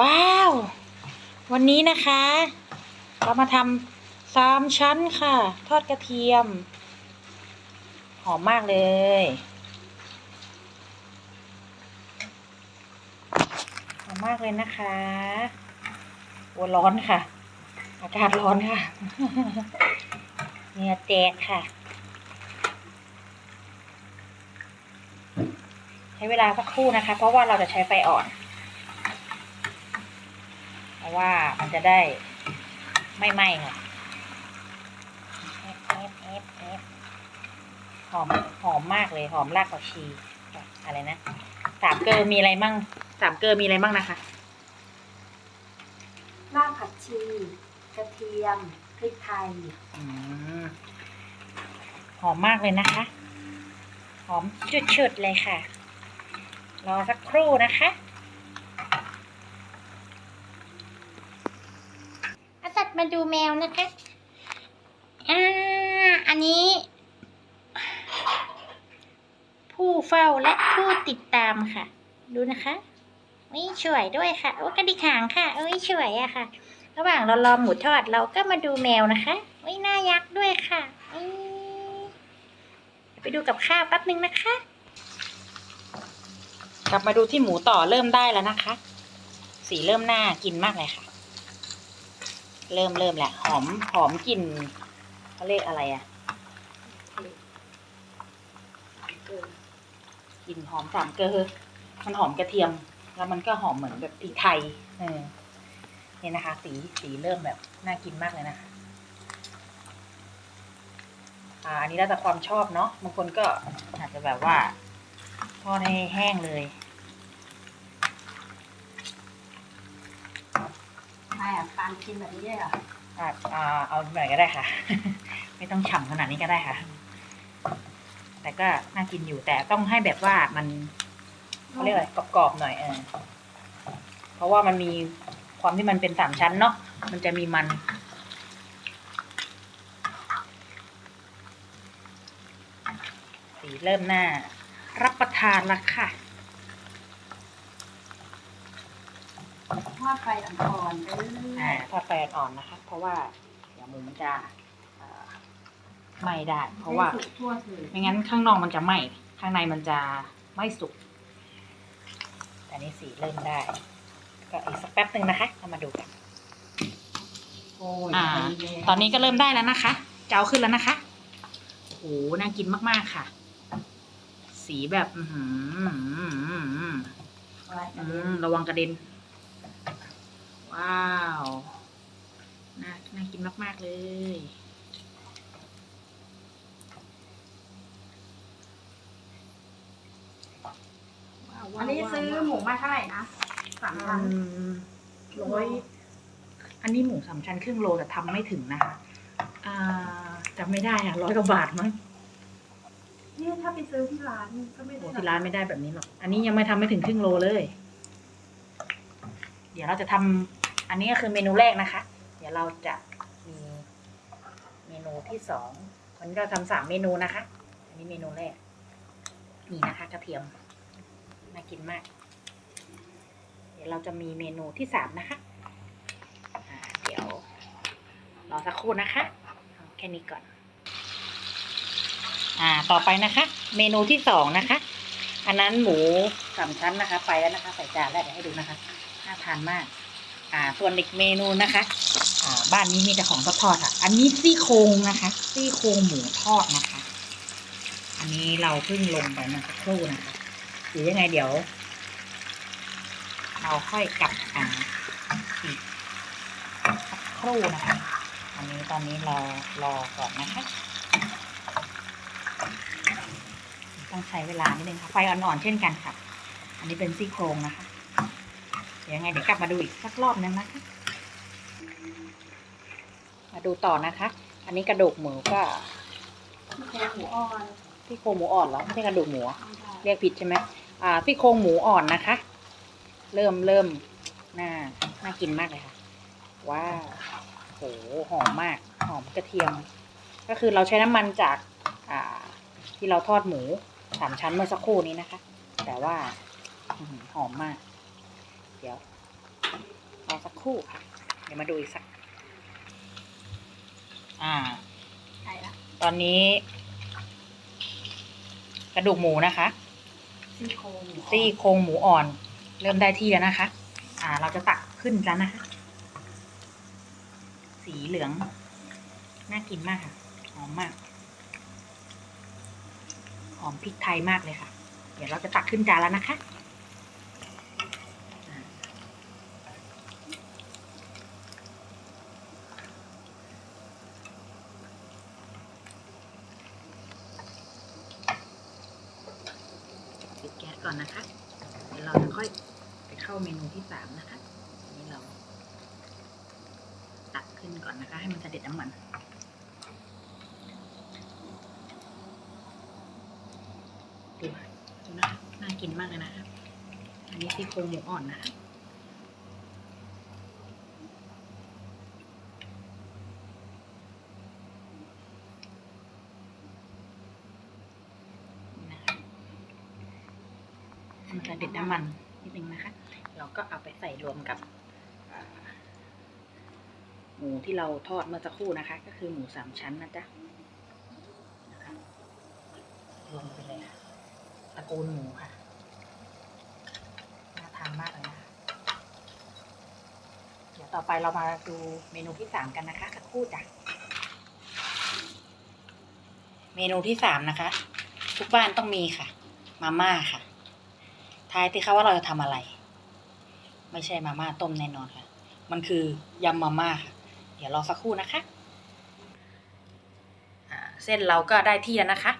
ว้าว วันนี้นะคะ เรามาทำสามชั้นค่ะ ทอดกระเทียม หอมมากเลย หอมมากเลยนะคะโอ้ร้อนค่ะ อากาศร้อนค่ะเหงื่อแตกค่ะ ใช้เวลาสักครู่นะคะ เพราะว่าเราจะใช้ไฟอ่อน ราะว่ามันจะได้ไม่ไหม้ค่ะเอฟเอฟเอฟเอฟหอมหอมมากเลยหอมรากผักชีค่ะอะไรนะสามเกลอมีอะไรมั่งสามเกลอมีอะไรมั่งนะคะรากผักชี กระเทียมพริกไทยอืมหอมมากเลยนะคะ หอมชุดๆเลยค่ะ รอสักครู่นะคะ อาตัดมาดูแมวนะคะ อ่า อันนี้ ผู้เฝ้าและผู้ติดตามค่ะ ดูนะคะนี่ช่วยด้วยค่ะ โอ้กระดิกหางค่ะ เอ้ยช่วยอะค่ะ ระหว่างเรารอหมูทอดเราก็มาดูแมวนะคะอุ้ยน่ายักษ์ด้วยค่ะไปดูกับข้าวแป๊บนึงนะคะ กลับมาดูที่หมูต่อเริ่มได้แล้วนะคะ สีเริ่มน่ากินมากเลยค่ะ เริ่มเริ่มแหละหอมหอมกลิ่นเขาเรียกอะไรอะกลิ่นหอมสามเกลอมันหอมกระเทียม แล้วมันก็หอมเหมือนแบบพริกไทยเออเนี่ยนะคะ สีสีเริ่มแบบน่ากินมากเลยนะคะอ่าอันนี้แล้วแต่ความชอบเนาะบางคนก็อาจจะแบบว่าทอดให้แห้งเลย ปานกินแบบนี้เหรออ่าอ่าเอาหน่อยก็ได้ค่ะ ไม่ต้องฉ่ำขนาดนี้ก็ได้ค่ะ แต่ก็น่ากินอยู่แต่ต้องให้แบบว่ามันเขาเรียกอะไรกรอบๆหน่อยเออเพราะว่ามันมีความที่มันเป็นสามชั้นเนาะมันจะมีมันสีเริ่มหน้า รับประทานละค่ะ ทอดไฟอ่อนๆไปเรื่อ่าอยทอดไฟอ่อนๆนะคะ เพราะว่าเดี๋ยวหมูมันจะเอ่อไหม้ได้ๆเพราะว่าให้สุกทั่วถึงไม่งั้นข้างนอกมันจะไหม้ข้างในมันจะไม่สุกแต่นี่สีเริ่มได้ ก็อีกสักแป๊บหนึ่งนะคะเรามาดูกัน โอ้ยอ่า ไปเลยตอนนี้ก็เริ่มได้แล้วนะคะจะเอาขึ้นแล้วนะคะโอ้โหน่ากินมากๆค่ะ สีแบบ อือหืออื้อหืออื้อหือไว้อืมระวังกระเด็น ว้าว น่าน่ากินมาก ๆ เลย ว้าวว้าวอันนี้ซื้อหมูมาเท่าไหร่นะสามพันอืมร้อยอันนี้หมูสามชั้นครึ่งโลแต่ทำไม่ถึงนะคะอ่าจำไม่ได้อะร้อยกว่าบาทมั้งนี่ถ้าไปซื้อที่ร้านก็ไม่โอ้ได้ที่ร้านไม่ได้แบบนี้หรอก อันนี้ยังไม่ทำไม่ถึงครึ่งโลเลย เดี๋ยวเราจะทำ อันนี้ก็คือเมนูแรกนะคะ เดี๋ยวเราจะมีเมนูที่สองวันนี้เราทำสามเมนูนะคะ อันนี้เมนูแรก นี่นะคะกระเทียม น่ากินมาก เดี๋ยวเราจะมีเมนูที่สามนะคะเดี๋ยวรอสักครู่นะคะแค่นี้ก่อน อ่า ต่อไปนะคะ เมนูที่สองนะคะ อันนั้นหมูสามชั้นนะคะ ไปแล้วนะคะ ใส่จานแล้วเดี๋ยวให้ดูนะคะ น่าทานมาก อ่าส่วนอีกเมนูนะคะ อ่า บ้านนี้มีแต่ของทอดๆค่ะ อันนี้ซี่โครงนะคะ ซี่โครงหมูทอดนะคะ อันนี้เราเพิ่งลงไปมาสักครู่นะคะหรือยังไงเดี๋ยว เราค่อยกลับอ่าอีกสักครู่นะคะ อันนี้ตอนนี้เรารอก่อนนะคะ ต้องใช้เวลานิดนึงค่ะ ไฟอ่อนๆเช่นกันค่ะ อันนี้เป็นซี่โครงนะคะ ยวยังไงเดี๋ยวกลับมาดูอีกสักรอบนึงนะคะ มาดูต่อนะคะ อันนี้กระดูกหมูก็ที่โครงหมูอ่อนซี่โครงหมูอ่อนเหรอไม่ใช่กระดูกหมูเหรอเรียกผิดใช่ไหมอ่าซี่โครงหมูอ่อนนะคะ เริ่มเริ่มน่าน่ากินมากเลยค่ะว้าวโหหอมมากหอมกระเทียม ก็คือเราใช้น้ำมันจากอ่าที่เราทอดหมูสามชั้นเมื่อสักครู่นี้นะคะ แต่ว่าอื้อหือหอมมาก เดี๋ยวรอสักครู่ค่ะ เดี๋ยวมาดูอีกสัก อ่าใช่ละตอนนี้ กระดูกหมูนะคะ ซี่โครงหมูอ่อนซี่โครงหมูอ่อน เริ่มได้ที่แล้วนะคะ อ่า เราจะตักขึ้นแล้วนะคะ สีเหลือง น่ากินมากค่ะ หอมมาก หอมพริกไทยมากเลยค่ะ เดี๋ยวเราจะตักขึ้นจานแล้วนะคะอ่าปิดแก่อนนะคะ เดี๋ยวเราจะค่อยไปเข้าเมนูที่สามนะคะนี้เราตักขึ้นก่อนนะคะ ให้มันเสด็จน้ำมันดูดูนะคะน่ากินมากเลยนะคะ อันนี้ซี่โครงหมูอ่อนนะคะ นี่นะคะ เด็ดน้ำมันนิดนึงนะคะ เราก็เอาไปใส่รวมกับหมูที่เราทอดเมื่อสักครู่นะคะ ก็คือหมูสามชั้นนะจ๊ะนะคะรวมไปเลยค่ะตระกูลหมูค่ะน่าทานมากเลยนะคะเดี๋ยวต่อไปเรามาดูเมนูที่สามกันนะคะสักครู่จ้ะเมนูที่สามนะคะ ทุกบ้านต้องมีค่ะ มาม่าค่ะ ทายที่เขาว่าเราจะทำอะไร ไม่ใช่มาม่าต้มแน่นอนค่ะ มันคือยำมาม่าค่ะ เดี๋ยวรอสักครู่นะคะอ่าเส้นเราก็ได้ที่แล้วนะคะ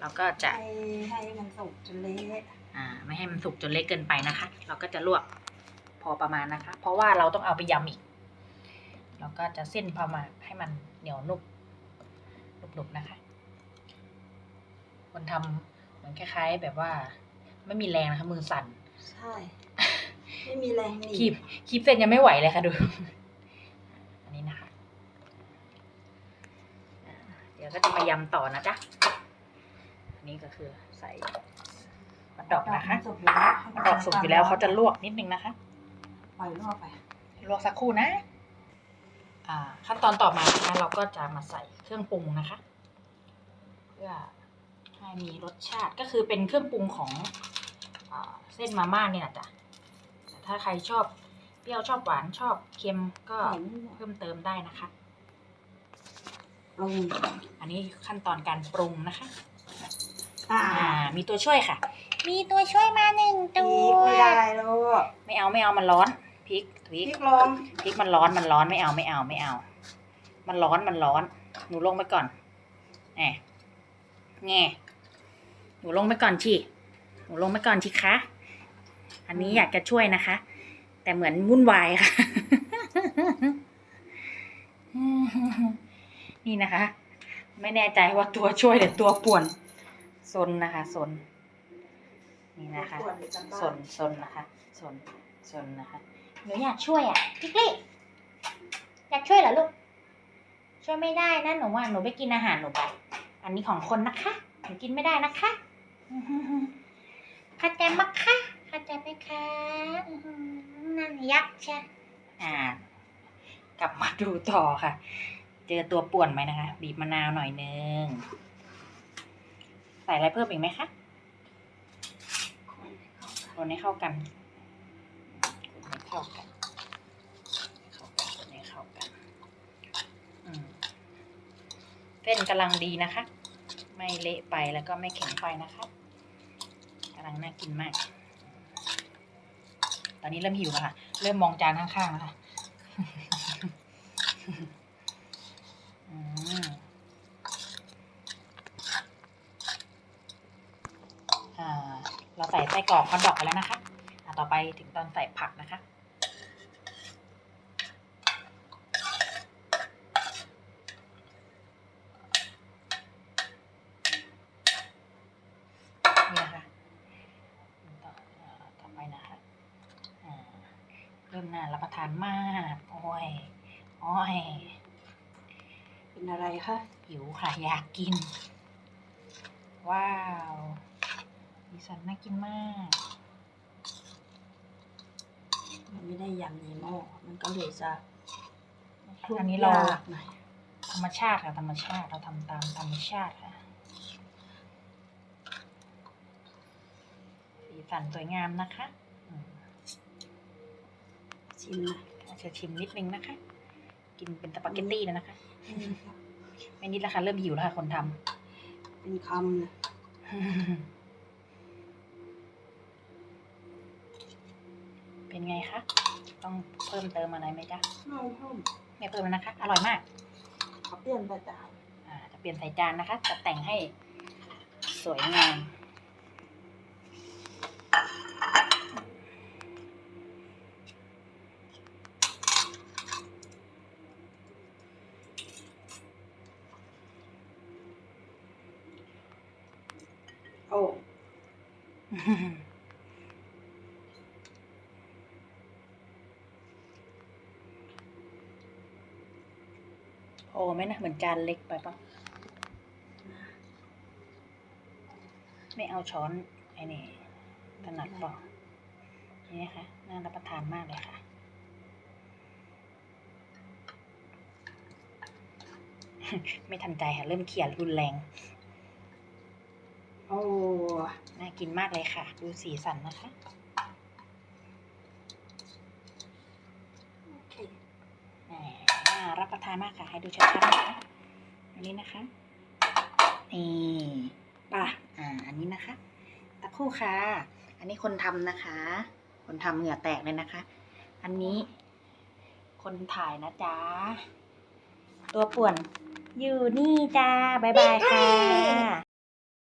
เราก็จะให้ให้มันสุกจนเละอ่า ไม่ให้มันสุกจนเล็กเกินไปนะคะ เราก็จะลวกพอประมาณนะคะ เพราะว่าเราต้องเอาไปยำอีก เราก็จะเส้นพอมาให้มันเหนียวนุ่มนุ่มๆนะคะคนทำเหมือนคล้ายๆแบบว่า ไม่มีแรงนะคะมือสั่น ใช่ ไม่มีแรงหนีคีบคีบเส้นยังไม่ไหวเลยค่ะดู อันนี้นะคะอ่าเดี๋ยวก็จะมายำต่อนะจ๊ะอันนี้ก็คือใส่มะดอกนะคะสุกอยู่แล้วมะดอกสุกอยู่แล้วเขาจะลวกนิดนึงนะคะ ปล่อยลวกไป ลวกสักครู่นะ อ่า ขั้นตอนต่อมานะคะเราก็จะมาใส่เครื่องปรุงนะคะ เพื่อให้มีรสชาติก็คือเป็นเครื่องปรุงของอา เส้นมาม่าเนี่ยนะจ๊ะแต่ถ้าใครชอบเปรี้ยวชอบหวานชอบเค็มก็เห็นเพิ่มเติมได้นะคะปรุงอันนี้ขั้นตอนการปรุงนะคะ อ่าอ่ามีตัวช่วยค่ะ มีตัวช่วยมาหนึ่งพริตักวไม่ได้ลูกไม่เอาไม่เอามันร้อนพริกพพริริกกลงพริกมันร้อนมันร้อนไม่เอาไม่เอาไม่เอา มันร้อนมันร้อน หนูลงไปก่อนแหมแง่หนูลงไปก่อนชีห นูลงไปก่อนชีคะ อันนี้อยากจะช่วยนะคะ แต่เหมือนวุ่นวายค่ะ นี่นะคะ ไม่แน่ใจว่าตัวช่วยหรือตัวป่วนซนนะคะซนนี่นะคะส่วนหรือกันบ้าสนสนนะคะสนสนนะคะหนูอยากช่วยอะพี่กลี่อยากช่วยเหรอลูก ช่วยไม่ได้นะหนูว่าหนูไปกินอาหารหนูไป อันนี้ของคนนะคะหนูกินไม่ได้นะคะอื้อหือหือ เข้าใจมั้ยคะเข้าใจไหมคะนั่นยักษ์ใช่อ่ากลับมาดูต่อค่ะ เจอตัวป่วนไหมนะคะ บีบมะนาวหน่อยนึง ใส่อะไรเพิ่มอีกไหมคะ คนให้เข้ากันคนให้เข้ากันเข้ากันคนให้เข้ากันอืมเส้นกำลังดีนะคะ ไม่เละไปแล้วก็ไม่แข็งไปนะคะำลังน่ากินมาก ตอนนี้เริ่มหิวแล้วค่ะ เริ่มมองจานข้างๆแล้วค่ะอืมอ่าเราใส่ไส้กรอกฮอทดอกไปแล้วนะคะอะต่อไปถึงตอนใส่ผักนะคะนี่นะคะต่อเอ่อต่อไปนะคะอ่า เริ่มน่ารับประทานมาก โอ้ย โอ้ย เป็นอะไรคะหิวค่ะ อยากกิน ว้าวดีสันน่ากินมาก มันไม่ได้ยกันในหม้อมันก็เลยจะคลุกอันนี้เรายากหน่อยธรรมชาติค่ะ ธรรมชาติเราทำตามธรรมชาติค่ะ สีสันสวยงามนะคะ อืมชิมนะอาจจะชิมนิดนึงนะคะ กินเป็นสปาเกตตี้เลยนะคะอืมไม่นิดแล้วค่ะเริ่มหิวแล้วค่ะคนทเป็นคำเลยำเป็นไงคะ ต้องเพิ่มเติมอะไรไหมจ๊ะ ไม่เพิ่ม ไม่เพิ่มแล้วนะคะ อร่อยมากเขาเปลี่ยนไปจานอ่าจะเปลี่ยนใส่จานนะคะ จะแต่งให้สวยงาม โอ้โอ้ไหมนะ เหมือนจานเล็กไปปะไม่เอาช้อนไอ้นี่ถนัดเปล่านี่นะคะน่ารับประทานมากเลยค่ะ ไม่ทันใจค่ะ เริ่มเขียนรุนแรง โอ้ น่ากินมากเลยค่ะ ดูสีสันนะคะ โอเคแหมน่ารับประทานมากค่ะ ให้ดูชัดๆนะคะ อันนี้นะคะ นี่ป่ะ อ่า อันนี้นะคะ ตะครู่ค่ะ อันนี้คนทำนะคะ คนทำเหงื่อแตกเลยนะคะ อันนี้ คนถ่ายนะจ๊ะ ตัวป่วน อยู่นี่จ้า บ๊ายบายค่ะ